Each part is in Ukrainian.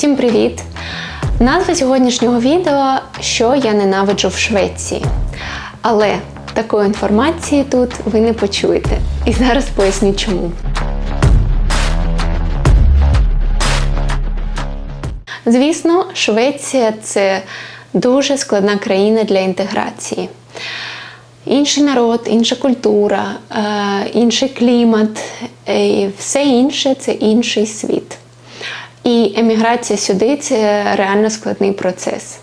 Всім привіт! Назва сьогоднішнього відео Що я ненавиджу в Швеції. Але такої інформації тут ви не почуєте. І зараз поясню чому. Звісно, Швеція це дуже складна країна для інтеграції. Інший народ, інша культура, е, інший клімат, е, і все інше це інший світ. І еміграція сюди це реально складний процес.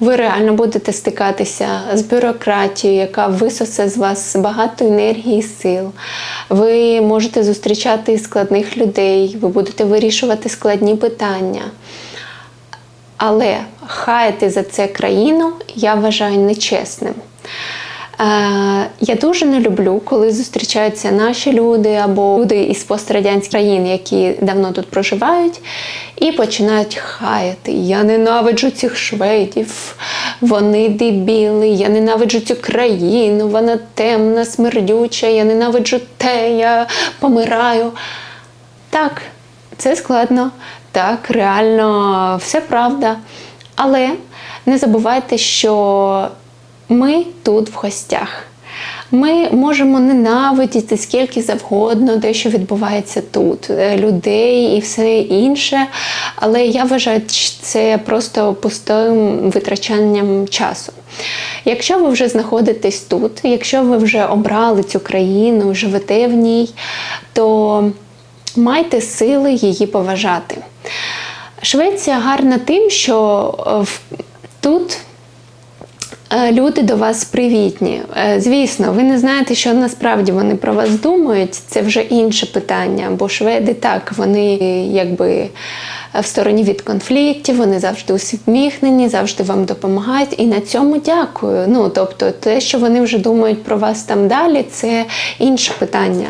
Ви реально будете стикатися з бюрократією, яка висосе з вас багато енергії і сил. Ви можете зустрічати складних людей, ви будете вирішувати складні питання. Але хаяти за це країну я вважаю нечесним. Е, Я дуже не люблю, коли зустрічаються наші люди або люди із пострадянських країн, які давно тут проживають, і починають хаяти. Я ненавиджу цих шведів, вони дебіли, я ненавиджу цю країну, вона темна, смердюча, я ненавиджу те, я помираю. Так, це складно, так, реально все правда. Але не забувайте, що ми тут в гостях. Ми можемо ненавидіти скільки завгодно, те, що відбувається тут, е, людей і все інше. Але я вважаю, що це просто пустим витрачанням часу. Якщо ви вже знаходитесь тут, якщо ви вже обрали цю країну, живете в ній, то майте сили її поважати. Швеція гарна тим, що е, тут люди до вас привітні. Е, Звісно, ви не знаєте, що насправді вони про вас думають. Це вже інше питання. Бо шведи так, вони е, якби е, в стороні від конфліктів, вони завжди усміхнені, завжди вам допомагають. І на цьому дякую. Ну тобто, те, що вони вже думають про вас там далі, це інше питання.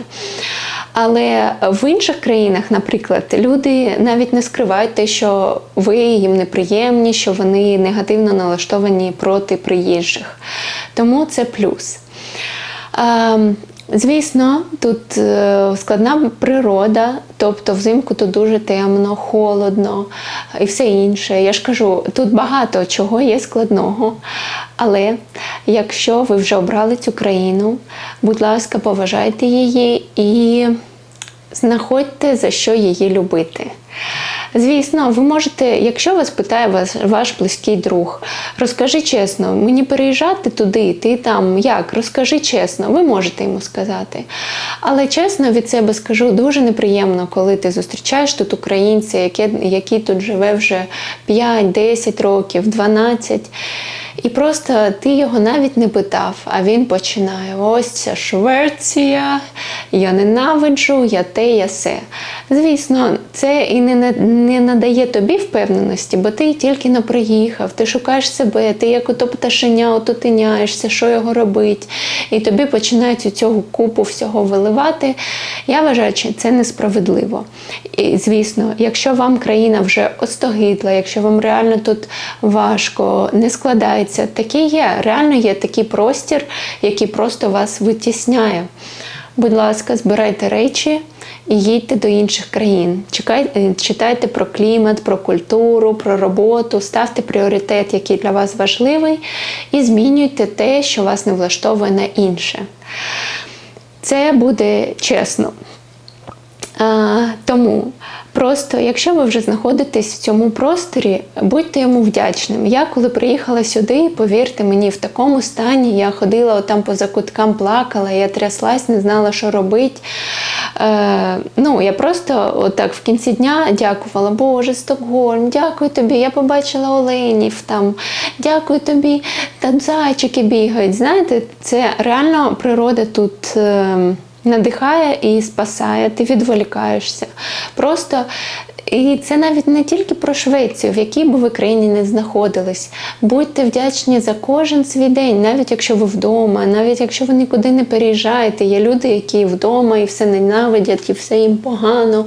Але в інших країнах, наприклад, люди навіть не скривають те, що ви їм неприємні, що вони негативно налаштовані проти приїжджих. Тому це плюс. Звісно, тут е, складна природа, тобто взимку тут дуже темно, холодно і все інше. Я ж кажу, тут багато чого є складного. Але якщо ви вже обрали цю країну, будь ласка, поважайте її і знаходьте за що її любити. Звісно, ви можете, якщо вас питає вас, ваш близький друг, розкажи чесно, мені переїжджати туди, ти там як? Розкажи чесно, ви можете йому сказати. Але чесно від себе скажу, дуже неприємно, коли ти зустрічаєш тут українця, який, який тут живе вже 5-10 років, 12. І просто ти його навіть не питав, а він починає: ось ця Швеція, я ненавиджу, я те, я се. Звісно, це і не, не надає тобі впевненості, бо ти тільки не приїхав, ти шукаєш себе, ти як ото пташеня, ото тиняєшся, що його робить, і тобі починають у цього купу всього виливати. Я вважаю, що це несправедливо. І, звісно, якщо вам країна вже остогидла, якщо вам реально тут важко, не складається, таке є. Реально є такий простір, який просто вас витісняє. Будь ласка, збирайте речі і їдьте до інших країн. Е, читайте про клімат, про культуру, про роботу, ставте пріоритет, який для вас важливий, і змінюйте те, що вас не влаштовує на інше. Це буде чесно. Тому просто, якщо ви вже знаходитесь в цьому просторі, будьте йому вдячним. Я коли приїхала сюди, повірте мені, в такому стані я ходила там по закуткам, плакала, я тряслась, не знала, що робити. Е, ну, я просто отак в кінці дня дякувала, Боже, Стокгольм, дякую тобі. Я побачила оленів там, дякую тобі, та зайчики бігають. Знаєте, це реально природа тут. Е, надихає і спасає, ти відволікаєшся. Просто і це навіть не тільки про Швецію, в якій би ви країні не знаходились. Будьте вдячні за кожен свій день, навіть якщо ви вдома, навіть якщо ви нікуди не переїжджаєте. Є люди, які вдома і все ненавидять, і все їм погано.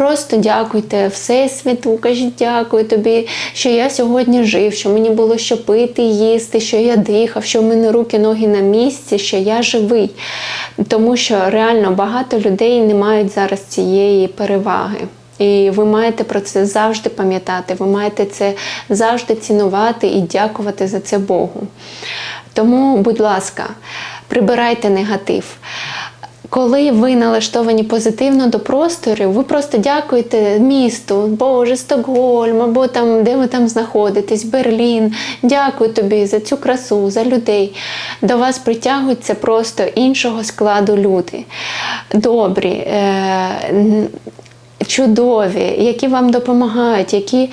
Просто дякуйте Всесвіту, кажіть дякую тобі, що я сьогодні жив, що мені було що пити, їсти, що я дихав, що в мене руки, ноги на місці, що я живий. Тому що реально багато людей не мають зараз цієї переваги. І ви маєте про це завжди пам'ятати. Ви маєте це завжди цінувати і дякувати за це Богу. Тому, будь ласка, прибирайте негатив. Коли ви налаштовані позитивно до простору, ви просто дякуєте місту, Боже, Стокгольм, або там, де ви там знаходитесь, Берлін. Дякую тобі за цю красу, за людей. До вас притягуються просто іншого складу люди. Добрі. Чудові, які вам допомагають, які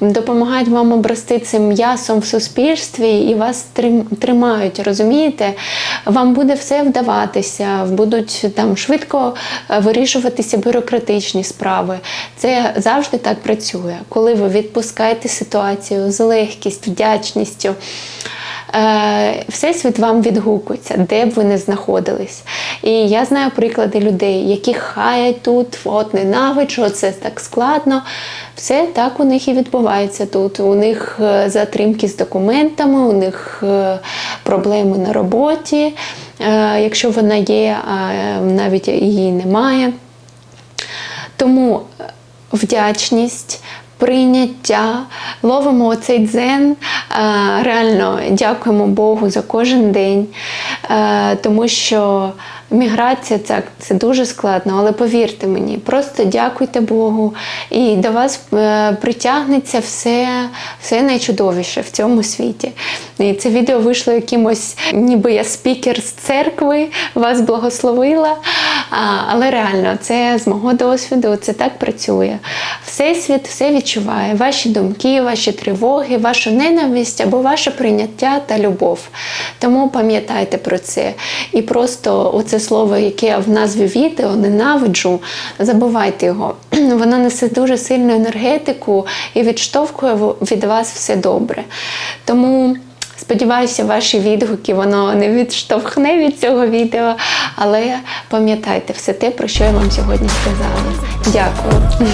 допомагають вам обрости цим м'ясом в суспільстві і вас тримають, розумієте? Вам буде все вдаватися, будуть там швидко е, вирішуватися бюрократичні справи. Це завжди так працює. Коли ви відпускаєте ситуацію з легкістю, вдячністю. Е, Всесвіт вам відгукується, де б ви не знаходились. І я знаю приклади людей, які хаять тут, от ненавиджу, це так складно. Все так у них і відбувається тут. У них е, затримки з документами, у них е, проблеми на роботі, якщо вона є, а навіть її немає. Тому вдячність, прийняття, ловимо оцей дзен. Е, Реально дякуємо Богу за кожен день, е, тому що міграція це, це дуже складно, але повірте мені, просто дякуйте Богу, і до вас е, притягнеться все, все найчудовіше в цьому світі. І це відео вийшло якимось, ніби я спікер з церкви, вас благословила. Але реально, це з мого досвіду, це так працює. Всесвіт все відчуває, ваші думки, ваші тривоги, вашу ненависть або ваше прийняття та любов. Тому пам'ятайте про це. І просто оце слово, яке в назві відео, ненавиджу, забувайте його. Воно несе дуже сильну енергетику і відштовхує від вас все добре. Тому. Сподіваюся, ваші відгуки воно не відштовхне від цього відео, але пам'ятайте все те, про що я вам сьогодні сказала. Дякую.